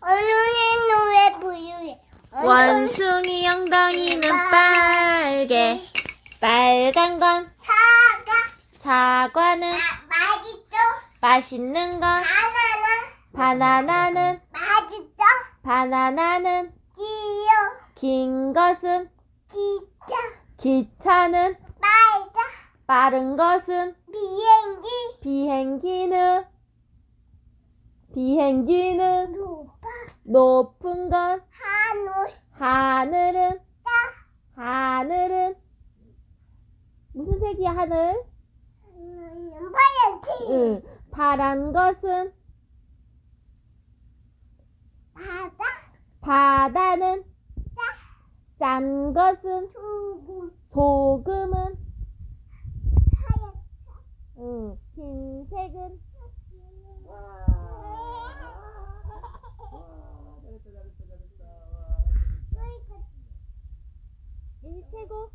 얼른이 노래 부르래. 원숭이 엉덩이는 빨개. 빨간 건 사과. 사과는 아, 맛있어. 맛있는 건 바나나. 바나나는 맛있어. 바나나는 지요. 긴 것은 진짜. 기차는 말자. 빠른 것은 비행기. 비행기는 비행기는 높아. 높은 건 하늘. 하늘은 따. 하늘은 무슨 색이야 하늘? 음, 파란색. 응. 파란 것은 바다. 바다는 따. 짠 것은 두부. 소금은 하얀. 응. 흰색은 일 최고 최고